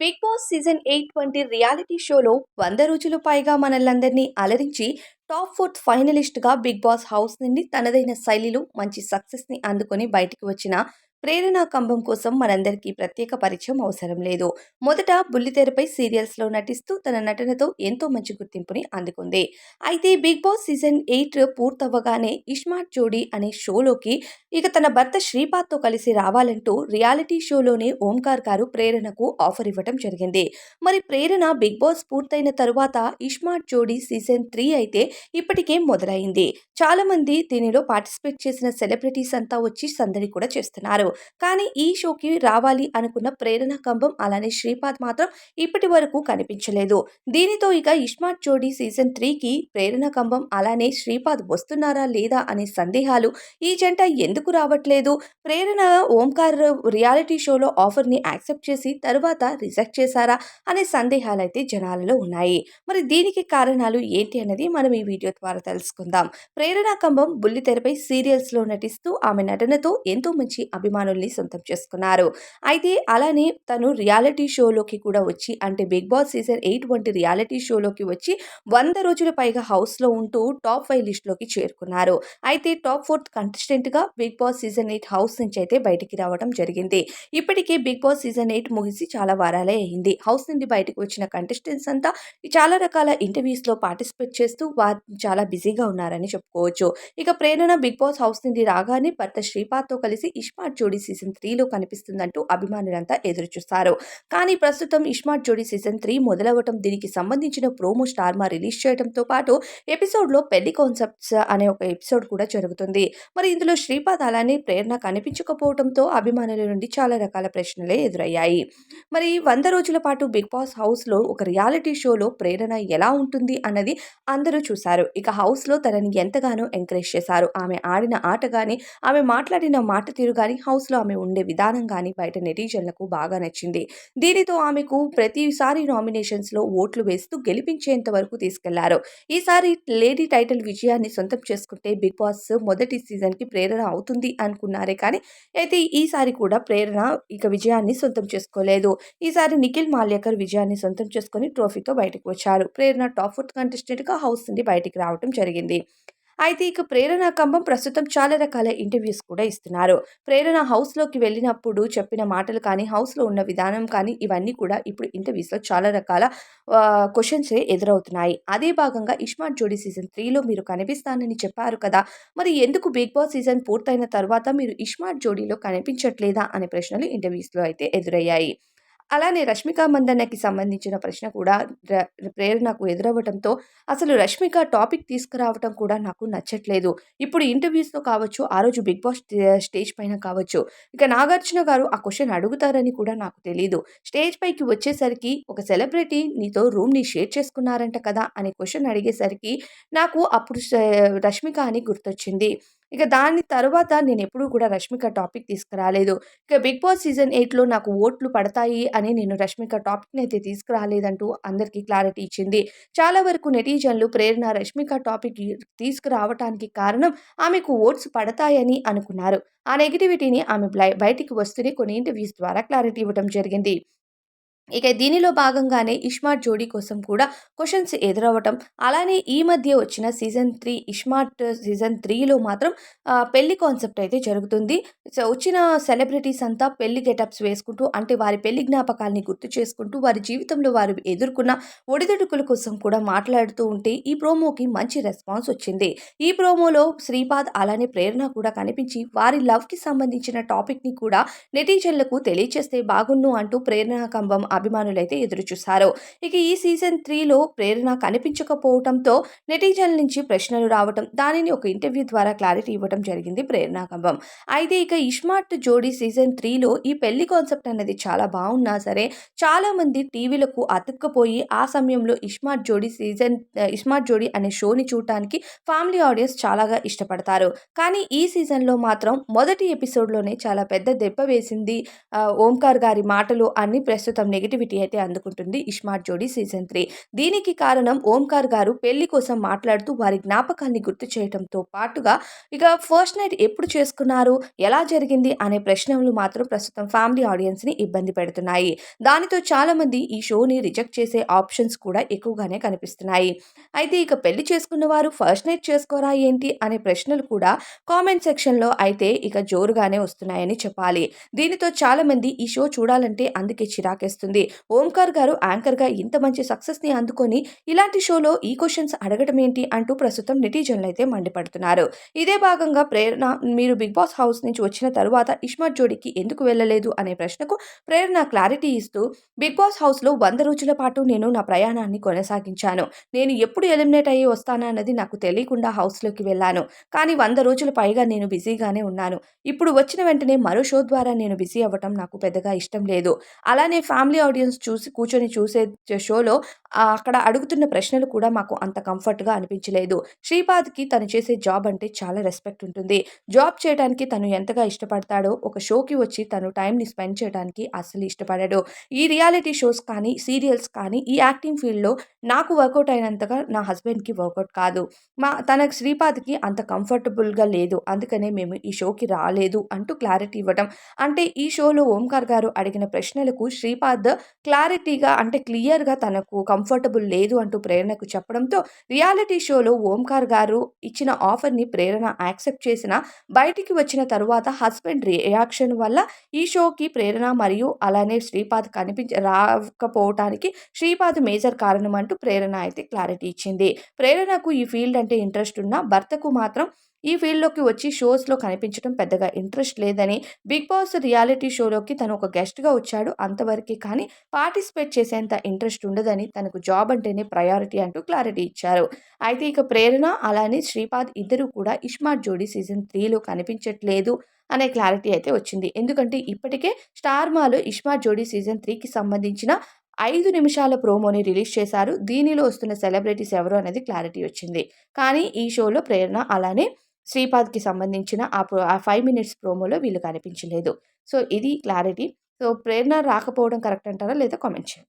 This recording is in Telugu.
బిగ్ బాస్ సీజన్ ఎయిట్ వంటి రియాలిటీ షోలో వంద రోజులు పైగా మనల్నందరినీ అలరించి టాప్ ఫోర్త్ ఫైనలిస్ట్గా బిగ్ బాస్ హౌస్ నుండి తనదైన శైలిలో మంచి సక్సెస్ని అందుకొని బయటికి వచ్చిన ప్రేరణ కంబం కోసం మనందరికీ ప్రత్యేక పరిచయం అవసరం లేదు. మొదట బుల్లితెరపై సీరియల్స్లో నటిస్తూ తన నటనతో ఎంతో మంచి గుర్తింపుని అందుకుంది. అయితే బిగ్ బాస్ సీజన్ ఎయిట్ పూర్తవ్వగానే ఇష్మార్ట్ జోడీ అనే షోలోకి ఇక తన భర్త శ్రీపాద్తో కలిసి రావాలంటూ రియాలిటీ షోలోనే ఓంకార్ గారు ప్రేరణకు ఆఫర్ ఇవ్వటం జరిగింది. మరి ప్రేరణ బిగ్ బాస్ పూర్తయిన తరువాత ఇష్మార్ట్ జోడీ సీజన్ త్రీ అయితే ఇప్పటికే మొదలైంది. చాలామంది దీనిలో పార్టిసిపేట్ చేసిన సెలబ్రిటీస్ అంతా వచ్చి సందడి కూడా చేస్తున్నారు. కానీ ఈ షోకి రావాలి అనుకున్న ప్రేరణ కంబం అలానే శ్రీపాద్ మాత్రం ఇప్పటి వరకు కనిపించలేదు. దీనితో ఇక ఇస్మార్ట్ జోడీ సీజన్ త్రీకి ప్రేరణ కంబం అలానే శ్రీపాద్ వస్తున్నారా లేదా అనే సందేహాలు ఈ జంట ఎందుకు రావట్లేదు? ప్రేరణ ఓంకార్ రియాలిటీ షోలో ఆఫర్ని యాక్సెప్ట్ చేసి తరువాత రిజెక్ట్ చేశారా అనే సందేహాలు అయితే జనాలలో ఉన్నాయి. మరి దీనికి కారణాలు ఏంటి అనేది మనం ఈ వీడియో ద్వారా తెలుసుకుందాం. ప్రేరణ కంబం బుల్లితెరపై సీరియల్స్లో నటిస్తూ ఆమె నటనతో ఎంతో మంచి అభిమానం అభిమానుల్ని సొంతం చేసుకున్నారు. అయితే అలానే తను రియాలిటీ షోలోకి కూడా వచ్చి అంటే బిగ్ బాస్ సీజన్ ఎయిట్ వంటి రియాలిటీ షోలోకి వచ్చి వంద రోజుల పైగా హౌస్లో ఉంటూ టాప్ ఫైవ్ లిస్ట్లోకి చేరుకున్నారు. అయితే top fourth కంటెస్టెంట్గా Bigg Boss season eight house నుంచి అయితే బయటికి రావడం జరిగింది. ఇప్పటికే బిగ్ బాస్ సీజన్ ఎయిట్ ముగిసి చాలా వారాలే అయింది. హౌస్ నుండి బయటకు వచ్చిన కంటెస్టెంట్స్ అంతా చాలా రకాల ఇంటర్వ్యూస్లో పార్టిసిపేట్ చేస్తూ వారు చాలా బిజీగా ఉన్నారని చెప్పుకోవచ్చు. ఇక ప్రేరణ బిగ్ బాస్ హౌస్ నుండి రాగానే భర్త శ్రీపాద్తో కలిసి ఇష్మార్ట్ జోడీ సీజన్ త్రీలో కనిపిస్తుందంటూ అభిమానులంతా ఎదురుచూస్తారు. కానీ ప్రస్తుతం ఇష్మార్ట్ జోడీ సీజన్ త్రీ మొదలవటం దీనికి సంబంధించిన ప్రోమో స్టార్మా రిలీజ్ చేయడంతో పాటు ఎపిసోడ్లో పెళ్ళి కాన్సెప్ట్స్ అనే ఒక ఎపిసోడ్ కూడా జరుగుతుంది. మరి ఇందులో శ్రీపాద్ అలానే ప్రేరణ కనిపించకపోవడంతో అభిమానుల నుండి చాలా రకాల ప్రశ్నలే ఎదురయ్యాయి. మరి వంద రోజుల పాటు బిగ్ బాస్ హౌస్లో ఒక రియాలిటీ షోలో ప్రేరణ ఎలా ఉంటుంది అన్నది అందరూ చూశారు. ఇక హౌస్లో తనని ఎంతగానో ఎంకరేజ్ చేశారు. ఆమె ఆడిన ఆట కానీ ఆమె మాట్లాడిన మాట తీరు కానీ హౌస్లో ఆమె ఉండే విధానం కానీ బయట నెటిజన్లకు బాగా నచ్చింది. దీనితో ఆమెకు ప్రతిసారి నామినేషన్స్లో ఓట్లు వేస్తూ గెలిపించేంత వరకు తీసుకెళ్ళారు. ఈసారి లేడీ టైటిల్ విజయాన్ని సొంతం చేసుకుంటే బిగ్ బాస్ మొదటి సీజన్కి ప్రేరణ అవుతుంది అనుకున్నారే కానీ అయితే ఈసారి కూడా ప్రేరణ ఇక విజయాన్ని సొంతం చేసుకోలేదు. ఈసారి నిఖిల్ మాల్యకర్ విజయాన్ని సొంతం చేసుకుని ట్రోఫీతో బయటకు వచ్చారు. ప్రేరణ టాప్ ఫోర్త్ కంటెస్టెంట్గా హౌస్ నుండి బయటికి రావడం జరిగింది. అయితే ఇక ప్రేరణ కంబం ప్రస్తుతం చాలా రకాల ఇంటర్వ్యూస్ కూడా ఇస్తున్నారు. ప్రేరణ హౌస్లోకి వెళ్ళినప్పుడు చెప్పిన మాటలు కానీ హౌస్లో ఉన్న విధానం కానీ ఇవన్నీ కూడా ఇప్పుడు ఇంటర్వ్యూస్లో చాలా రకాల క్వశ్చన్స్ ఎదురవుతున్నాయి. అదే భాగంగా ఇష్మార్ట్ జోడీ సీజన్ త్రీలో మీరు కనిపిస్తానని చెప్పారు కదా! మరి ఎందుకు బిగ్ బాస్ సీజన్ పూర్తయిన తర్వాత మీరు ఇష్మార్ట్ జోడీలో కనిపించట్లేదా? అనే ప్రశ్నలు ఇంటర్వ్యూస్లో అయితే ఎదురయ్యాయి. అలానే రష్మిక మందన్నకి సంబంధించిన ప్రశ్న కూడా ప్రేరణ ప్రేరణకు ఎదురవ్వటంతో అసలు రష్మిక టాపిక్ తీసుకురావటం కూడా నాకు నచ్చట్లేదు. ఇప్పుడు ఇంటర్వ్యూస్లో కావచ్చు ఆ రోజు బిగ్ బాస్ స్టేజ్ పైన కావచ్చు ఇక నాగార్జున గారు ఆ క్వశ్చన్ అడుగుతారని కూడా నాకు తెలియదు స్టేజ్ పైకి వచ్చేసరికి ఒక సెలబ్రిటీ నీతో రూమ్ని షేర్ చేసుకున్నారంట కదా అనే క్వశ్చన్ అడిగేసరికి నాకు అప్పుడు రష్మిక అని గుర్తొచ్చింది. ఇక దాని తర్వాత నేను ఎప్పుడూ కూడా రష్మిక టాపిక్ తీసుకురాలేదు. ఇక బిగ్ బాస్ సీజన్ ఎయిట్లో నాకు ఓట్లు పడతాయి అని నేను రష్మిక టాపిక్ని అయితే తీసుకురాలేదంటూ అందరికీ క్లారిటీ ఇచ్చింది. చాలా వరకు నెటిజన్లు ప్రేరణ రష్మిక టాపిక్ తీసుకురావటానికి కారణం ఆమెకు ఓట్స్ పడతాయని అనుకున్నారు. ఆ నెగిటివిటీని ఆమె బయటికి వస్తూనే కొన్ని ఇంటర్వ్యూస్ ద్వారా క్లారిటీ ఇవ్వడం జరిగింది. ఇక దీనిలో భాగంగానే ఇష్మార్ట్ జోడీ కోసం కూడా క్వశ్చన్స్ ఎదురవ్వటం. అలానే ఈ మధ్య వచ్చిన సీజన్ త్రీ ఇష్మార్ట్ సీజన్ త్రీలో మాత్రం పెళ్ళి కాన్సెప్ట్ అయితే జరుగుతుంది. సో వచ్చిన సెలబ్రిటీస్ అంతా పెళ్ళి గెటప్స్ వేసుకుంటూ అంటే వారి పెళ్ళి జ్ఞాపకాలని గుర్తు చేసుకుంటూ వారి జీవితంలో వారు ఎదుర్కొన్న ఒడిదుడుకుల కోసం కూడా మాట్లాడుతూ ఉంటే ఈ ప్రోమోకి మంచి రెస్పాన్స్ వచ్చింది. ఈ ప్రోమోలో శ్రీపాద్ అలానే ప్రేరణ కూడా కనిపించి వారి లవ్కి సంబంధించిన టాపిక్ని కూడా నెటిజన్లకు తెలియచేస్తే బాగున్ను అంటూ ప్రేరణ కంబం అభిమానులైతే ఎదురుచూశారు. ఇక ఈ సీజన్ త్రీలో ప్రేరణ కనిపించకపోవడంతో నెటిజన్ల నుంచి ప్రశ్నలు రావటం దానిని ఒక ఇంటర్వ్యూ ద్వారా క్లారిటీ ఇవ్వడం జరిగింది ప్రేరణ కంబం అయితే ఇక ఇస్మార్ట్ జోడీ సీజన్ త్రీలో ఈ పెళ్ళి కాన్సెప్ట్ అనేది చాలా బాగున్నా సరే చాలా మంది టీవీలకు అతుక్కుపోయి ఆ సమయంలో ఇస్మార్ట్ జోడీ సీజన్ ఇస్మార్ట్ జోడీ అనే షోని చూడటానికి ఫ్యామిలీ ఆడియన్స్ చాలాగా ఇష్టపడతారు. కానీ ఈ సీజన్లో మాత్రం మొదటి ఎపిసోడ్లోనే చాలా పెద్ద దెబ్బ వేసింది ఓంకార్ గారి మాటలు అన్ని ప్రస్తుతం నెగిటివ్ నెగిటివిటీ అయితే అందుకుంటుంది ఇస్మార్ట్ జోడీ సీజన్ త్రీ. దీనికి కారణం ఓంకార్ గారు పెళ్ళి కోసం మాట్లాడుతూ వారి జ్ఞాపకాన్ని గుర్తు చేయడంతో పాటుగా ఇక ఫస్ట్ నైట్ ఎప్పుడు చేసుకున్నారు ఎలా జరిగింది అనే ప్రశ్నలు మాత్రం ప్రస్తుతం ఫ్యామిలీ ఆడియన్స్ని ఇబ్బంది పెడుతున్నాయి. దానితో చాలామంది ఈ షోని రిజెక్ట్ చేసే ఆప్షన్స్ కూడా ఎక్కువగానే కనిపిస్తున్నాయి. అయితే ఇక పెళ్ళి చేసుకున్న వారు ఫస్ట్ నైట్ చేసుకోరా ఏంటి అనే ప్రశ్నలు కూడా కామెంట్ సెక్షన్లో అయితే ఇక జోరుగానే వస్తున్నాయని చెప్పాలి. దీనితో చాలామంది ఈ షో చూడాలంటే అందుకే చిరాకేస్తుంది. ఓంకార్ గారు యాంకర్గా ఇంత మంచి సక్సెస్ని అందుకొని ఇలాంటి షోలో ఈ క్వశ్చన్స్ అడగడం ఏంటి అంటూ ప్రస్తుతం నెటిజన్లు అయితే మండిపడుతున్నారు. ఇదే భాగంగా ప్రేరణ మీరు బిగ్ బాస్ హౌస్ నుంచి వచ్చిన తరువాత ఇష్మార్ట్ జోడీకి ఎందుకు వెళ్ళలేదు అనే ప్రశ్నకు ప్రేరణ క్లారిటీ ఇస్తూ బిగ్ బాస్ హౌస్లో వంద రోజుల పాటు నేను నా ప్రయాణాన్ని కొనసాగించాను. నేను ఎప్పుడు ఎలిమినేట్ అయ్యి వస్తానా అన్నది నాకు తెలియకుండా హౌస్లోకి వెళ్ళాను. కానీ వంద రోజుల పైగా నేను బిజీగానే ఉన్నాను. ఇప్పుడు వచ్చిన వెంటనే మరో షో ద్వారా నేను బిజీ అవ్వటం నాకు పెద్దగా ఇష్టం లేదు. అలానే ఫ్యామిలీ ఆడియన్స్ చూసి కూర్చొని చూసే షోలో అక్కడ అడుగుతున్న ప్రశ్నలు కూడా మాకు అంత కంఫర్ట్గా అనిపించలేదు. శ్రీపాద్కి తను చేసే జాబ్ అంటే చాలా రెస్పెక్ట్ ఉంటుంది. జాబ్ చేయడానికి తను ఎంతగా ఇష్టపడతాడో ఒక షోకి వచ్చి తను టైంని స్పెండ్ చేయడానికి అస్సలు ఇష్టపడాడు. ఈ రియాలిటీ షోస్ కానీ సీరియల్స్ కానీ ఈ యాక్టింగ్ ఫీల్డ్లో నాకు వర్కౌట్ అయినంతగా నా హస్బెండ్కి వర్కౌట్ కాదు. మా తన శ్రీపాద్కి అంత కంఫర్టబుల్గా లేదు. అందుకనే మేము ఈ షోకి రాలేదు అంటూ క్లారిటీ ఇవ్వడం అంటే ఈ షోలో ఓంకార్ గారు అడిగిన ప్రశ్నలకు శ్రీపాద్ క్లారిటీగా అంటే క్లియర్గా తనకు కంఫర్టబుల్ లేదు అంటూ ప్రేరణకు చెప్పడంతో రియాలిటీ షోలో ఓంకార్ గారు ఇచ్చిన ఆఫర్ని ప్రేరణ యాక్సెప్ట్ చేసిన బయటికి వచ్చిన తరువాత హస్బెండ్ రియాక్షన్ వల్ల ఈ షోకి ప్రేరణ మరియు అలానే శ్రీపాద్ కనిపించ రాకపోవటానికి శ్రీపాద్ మేజర్ కారణం అంటూ ప్రేరణ అయితే క్లారిటీ ఇచ్చింది. ప్రేరణకు ఈ ఫీల్డ్ అంటే ఇంట్రెస్ట్ ఉన్న భర్తకు మాత్రం ఈ ఫీల్డ్లోకి వచ్చి షోస్లో కనిపించడం పెద్దగా ఇంట్రెస్ట్ లేదని బిగ్ బాస్ రియాలిటీ షోలోకి తను ఒక గెస్ట్గా వచ్చాడు అంతవరకు కానీ పార్టిసిపేట్ చేసేంత ఇంట్రెస్ట్ ఉండదని తనకు జాబ్ అంటేనే ప్రయారిటీ అంటూ క్లారిటీ ఇచ్చారు. అయితే ఇక ప్రేరణ అలానే శ్రీపాద్ ఇద్దరు కూడా ఇష్మార్ట్ జోడీ సీజన్ త్రీలో కనిపించట్లేదు అనే క్లారిటీ అయితే వచ్చింది. ఎందుకంటే ఇప్పటికే స్టార్ మాలో జోడీ సీజన్ త్రీకి సంబంధించిన ఐదు నిమిషాల ప్రోమోని రిలీజ్ చేశారు. దీనిలో వస్తున్న సెలబ్రిటీస్ ఎవరు అనేది క్లారిటీ వచ్చింది. కానీ ఈ షోలో ప్రేరణ అలానే శ్రీపాద్కి సంబంధించిన ఆ ప్రో ఆ ఫైవ్ మినిట్స్ ప్రోమోలో వీళ్ళు కనిపించలేదు. సో ఇది క్లారిటీ. సో ప్రేరణ రాకపోవడం కరెక్ట్ అంటారా లేదా కామెంట్ చేయండి.